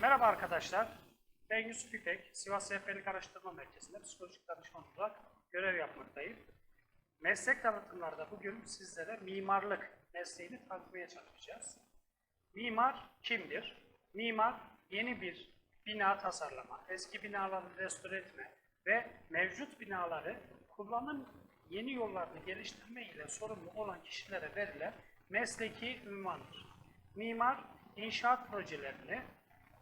Merhaba arkadaşlar. Ben Yusuf İpek, Sivas Rehberlik Araştırma Merkezi'nde psikolojik danışman olarak görev yapmaktayım. Meslek tanıtımlarda bugün sizlere mimarlık mesleğini tanıtmaya çalışacağız. Mimar kimdir? Mimar yeni bir bina tasarlama, eski binaları restore etme ve mevcut binaları kullanım yeni yollarını geliştirme ile sorumlu olan kişilere verilen mesleki ünvandır. Mimar inşaat projelerini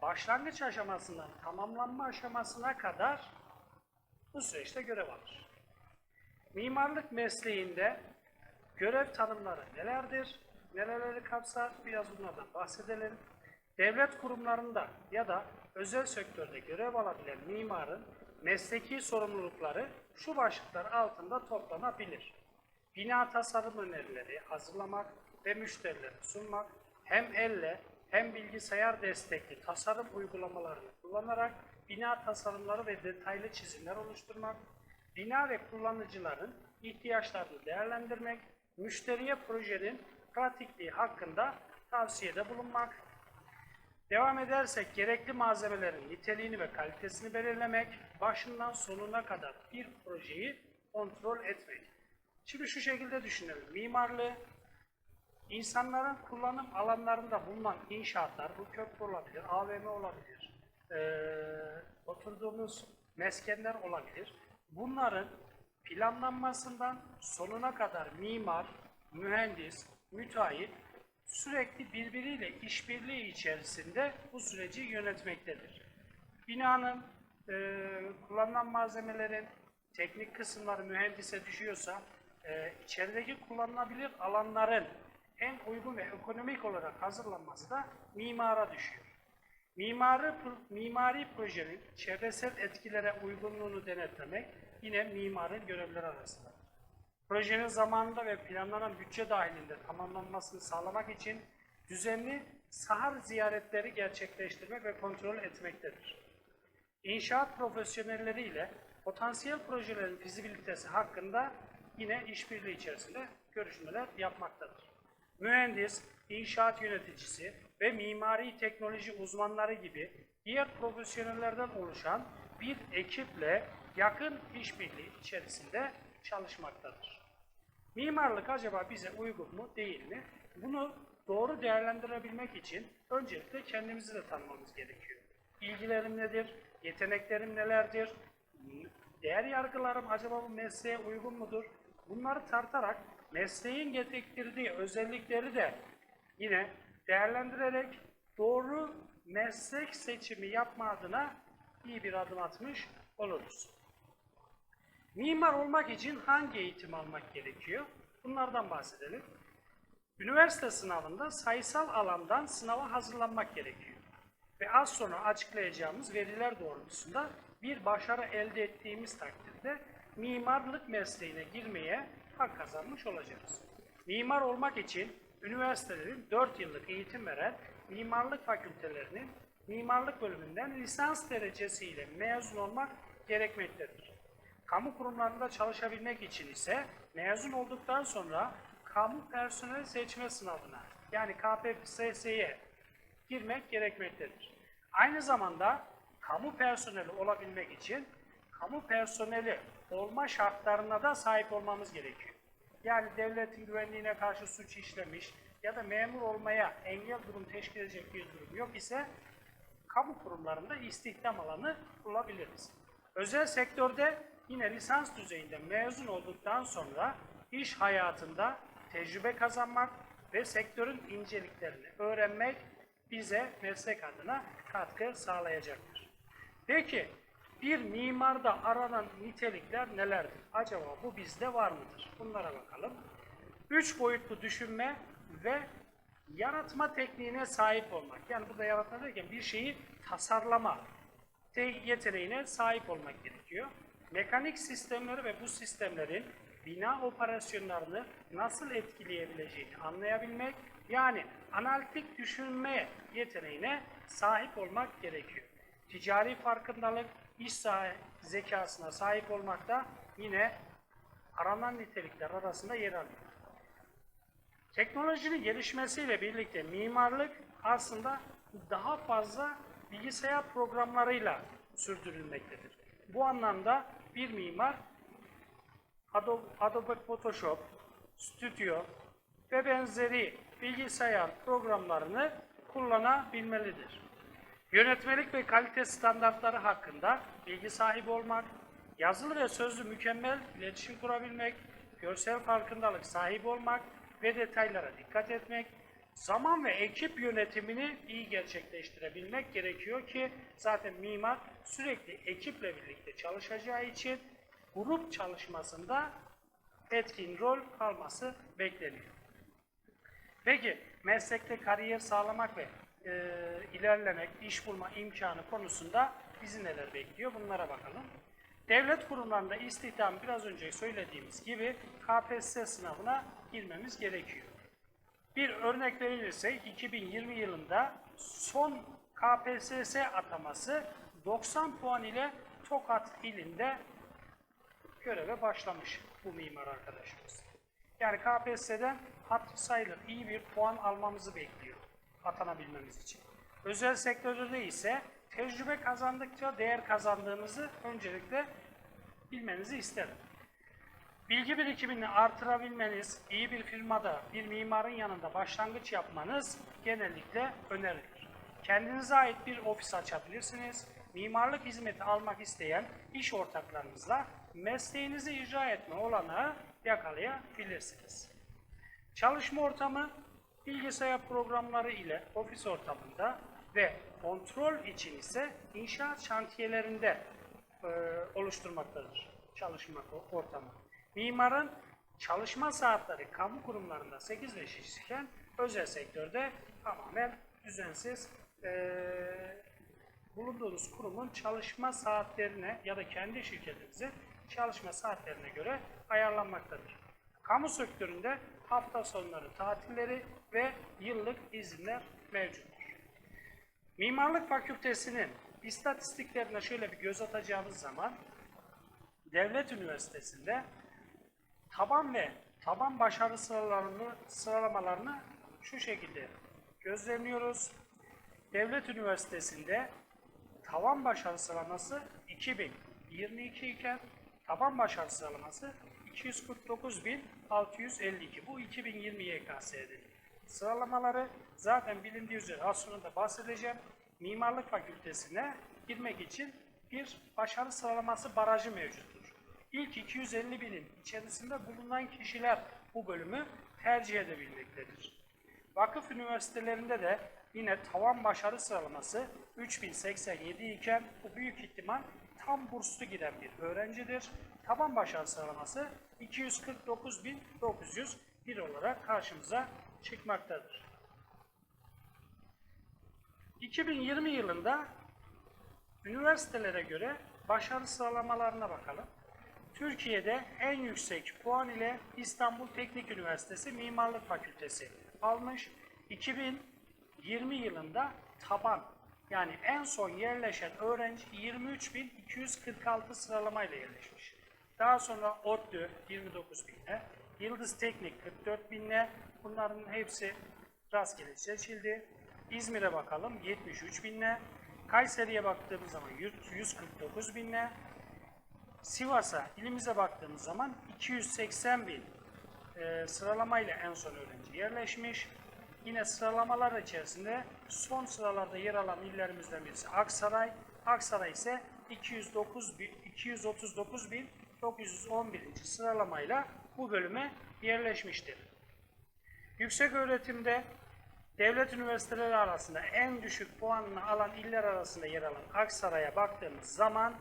başlangıç aşamasından tamamlanma aşamasına kadar bu süreçte görev alır. Mimarlık mesleğinde görev tanımları nelerdir? Nelerleri kapsar? Biraz bunlardan bahsedelim. Devlet kurumlarında ya da özel sektörde görev alabilen mimarın mesleki sorumlulukları şu başlıklar altında toplanabilir. Bina tasarım önerileri hazırlamak ve müşterilere sunmak, hem elle hem bilgisayar destekli tasarım uygulamalarını kullanarak bina tasarımları ve detaylı çizimler oluşturmak, bina ve kullanıcıların ihtiyaçlarını değerlendirmek, müşteriye projenin pratikliği hakkında tavsiyede bulunmak, Devam edersek gerekli malzemelerin niteliğini ve kalitesini belirlemek, başından sonuna kadar bir projeyi kontrol etmek. Şimdi şu şekilde düşünelim. Mimarlığı, insanların kullanım alanlarında bulunan inşaatlar, bu köprü olabilir, AVM olabilir, eee, oturduğumuz meskenler olabilir. Bunların planlanmasından sonuna kadar mimar, mühendis, müteahhit sürekli birbiriyle işbirliği içerisinde bu süreci yönetmektedir. Binanın e, kullanılan malzemelerin teknik kısımları mühendise düşüyorsa e, içerideki kullanılabilir alanların en uygun ve ekonomik olarak hazırlanması da mimara düşüyor. Mimari, mimari projenin çevresel etkilere uygunluğunu denetlemek yine mimarın görevleri arasında. Projenin zamanında ve planlanan bütçe dahilinde tamamlanmasını sağlamak için düzenli sahar ziyaretleri gerçekleştirmek ve kontrol etmektedir. İnşaat profesyonelleri ile potansiyel projelerin fizibilitesi hakkında yine işbirliği içerisinde görüşmeler yapmaktadır. Mühendis, inşaat yöneticisi ve mimari teknoloji uzmanları gibi diğer profesyonellerden oluşan bir ekiple yakın işbirliği içerisinde çalışmaktadır. Mimarlık acaba bize uygun mu değil mi? Bunu doğru değerlendirebilmek için öncelikle kendimizi de tanımamız gerekiyor. İlgilerim nedir? Yeteneklerim nelerdir? Değer yargılarım acaba bu mesleğe uygun mudur? Bunları tartarak mesleğin getirdiği özellikleri de yine değerlendirerek doğru meslek seçimi yapma adına iyi bir adım atmış oluruz. Mimar olmak için hangi eğitim almak gerekiyor? Bunlardan bahsedelim. Üniversite sınavında sayısal alandan sınava hazırlanmak gerekiyor. Ve az sonra açıklayacağımız veriler doğrultusunda bir başarı elde ettiğimiz takdirde mimarlık mesleğine girmeye hak kazanmış olacağız. Mimar olmak için üniversitelerin 4 yıllık eğitim veren mimarlık fakültelerinin mimarlık bölümünden lisans derecesiyle mezun olmak gerekmektedir. Kamu kurumlarında çalışabilmek için ise mezun olduktan sonra kamu personel seçme sınavına yani KPSS'ye girmek gerekmektedir. Aynı zamanda kamu personeli olabilmek için kamu personeli olma şartlarına da sahip olmamız gerekiyor. Yani devletin güvenliğine karşı suç işlemiş ya da memur olmaya engel durum teşkil edecek bir durum yok ise kamu kurumlarında istihdam alanı bulabiliriz. Özel sektörde yine lisans düzeyinde mezun olduktan sonra iş hayatında tecrübe kazanmak ve sektörün inceliklerini öğrenmek bize meslek adına katkı sağlayacaktır. Peki bir mimarda aranan nitelikler nelerdir? Acaba bu bizde var mıdır? Bunlara bakalım. Üç boyutlu düşünme ve yaratma tekniğine sahip olmak. Yani burada yaratma derken bir şeyi tasarlama te- yeteneğine sahip olmak gerekiyor. Mekanik sistemleri ve bu sistemlerin bina operasyonlarını nasıl etkileyebileceğini anlayabilmek, yani analitik düşünme yeteneğine sahip olmak gerekiyor. Ticari farkındalık, iş sahi- zekasına sahip olmak da yine aranan nitelikler arasında yer alıyor. Teknolojinin gelişmesiyle birlikte mimarlık aslında daha fazla bilgisayar programlarıyla sürdürülmektedir. Bu anlamda bir mimar Adobe, Adobe Photoshop, Studio ve benzeri bilgisayar programlarını kullanabilmelidir. Yönetmelik ve kalite standartları hakkında bilgi sahibi olmak, yazılı ve sözlü mükemmel iletişim kurabilmek, görsel farkındalık sahibi olmak ve detaylara dikkat etmek, zaman ve ekip yönetimini iyi gerçekleştirebilmek gerekiyor ki zaten mimar sürekli ekiple birlikte çalışacağı için grup çalışmasında etkin rol alması bekleniyor. Peki meslekte kariyer sağlamak ve e, ilerlemek, iş bulma imkanı konusunda bizi neler bekliyor bunlara bakalım. Devlet kurumlarında istihdam biraz önce söylediğimiz gibi KPSS sınavına girmemiz gerekiyor. Bir örnek verilirse 2020 yılında son KPSS ataması 90 puan ile Tokat ilinde göreve başlamış bu mimar arkadaşımız. Yani KPSS'den hatır sayılır iyi bir puan almamızı bekliyor atanabilmemiz için. Özel sektörde ise tecrübe kazandıkça değer kazandığımızı öncelikle bilmenizi isterim. Bilgi birikimini artırabilmeniz, iyi bir firmada bir mimarın yanında başlangıç yapmanız genellikle önerilir. Kendinize ait bir ofis açabilirsiniz. Mimarlık hizmeti almak isteyen iş ortaklarınızla mesleğinizi icra etme olanağı yakalayabilirsiniz. Çalışma ortamı bilgisayar programları ile ofis ortamında ve kontrol için ise inşaat şantiyelerinde e, oluşturmaktadır çalışma ortamı. Mimarın çalışma saatleri kamu kurumlarında 8 ve 6 iken özel sektörde tamamen düzensiz e, bulunduğunuz kurumun çalışma saatlerine ya da kendi şirketinizin çalışma saatlerine göre ayarlanmaktadır. Kamu sektöründe hafta sonları tatilleri ve yıllık izinler mevcuttur. Mimarlık Fakültesinin istatistiklerine şöyle bir göz atacağımız zaman devlet üniversitesinde taban ve taban başarı sıralamalarını, sıralamalarını şu şekilde gözlemliyoruz. Devlet üniversitesinde tavan başarı sıralaması 2022 iken taban başarı sıralaması 249.652. Bu 2020 YKS'dir. Sıralamaları zaten bilindiği üzere az sonra da bahsedeceğim. Mimarlık Fakültesine girmek için bir başarı sıralaması barajı mevcuttur. İlk 250 binin içerisinde bulunan kişiler bu bölümü tercih edebilmektedir. Vakıf üniversitelerinde de yine tavan başarı sıralaması 3087 iken bu büyük ihtimal tam burslu giden bir öğrencidir. Taban başarı sıralaması 249.901 olarak karşımıza çıkmaktadır. 2020 yılında üniversitelere göre başarı sıralamalarına bakalım. Türkiye'de en yüksek puan ile İstanbul Teknik Üniversitesi Mimarlık Fakültesi almış. 2020 yılında taban yani en son yerleşen öğrenci 23.246 sıralamayla yerleşmiş. Daha sonra ODTÜ 29 binle, Yıldız Teknik 44 binle, bunların hepsi rastgele seçildi. İzmir'e bakalım 73 binle, Kayseri'ye baktığımız zaman 149 binle, Sivas'a, ilimize baktığımız zaman 280 bin e, sıralamayla en son öğrenci yerleşmiş. Yine sıralamalar içerisinde son sıralarda yer alan illerimizden birisi Aksaray. Aksaray ise 209 bin, 239 bin 911. sıralamayla bu bölüme yerleşmiştir. Yüksek öğretimde devlet üniversiteleri arasında en düşük puanını alan iller arasında yer alan Aksaray'a baktığımız zaman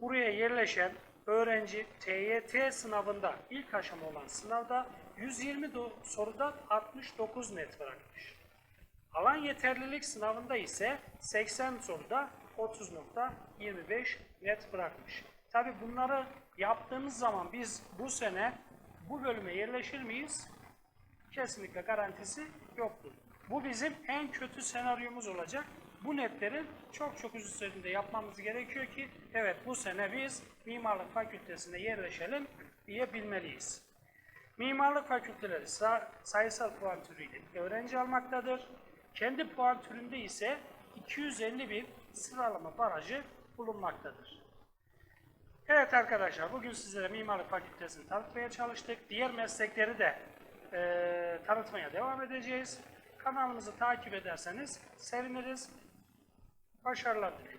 buraya yerleşen öğrenci TYT sınavında ilk aşama olan sınavda 120 soruda 69 net bırakmış. Alan yeterlilik sınavında ise 80 soruda 30.25 net bırakmış. Tabi bunları yaptığımız zaman biz bu sene bu bölüme yerleşir miyiz? Kesinlikle garantisi yoktur. Bu bizim en kötü senaryomuz olacak. Bu netlerin çok çok üzerinde yapmamız gerekiyor ki evet bu sene biz mimarlık fakültesine yerleşelim diyebilmeliyiz. Mimarlık fakülteleri sayısal puan türüyle öğrenci almaktadır. Kendi puan türünde ise 250 bin sıralama barajı bulunmaktadır. Evet arkadaşlar bugün sizlere mimarlık fakültesini tanıtmaya çalıştık. Diğer meslekleri de eee, tanıtmaya devam edeceğiz. Kanalımızı takip ederseniz seviniriz. Başarılar diliyoruz.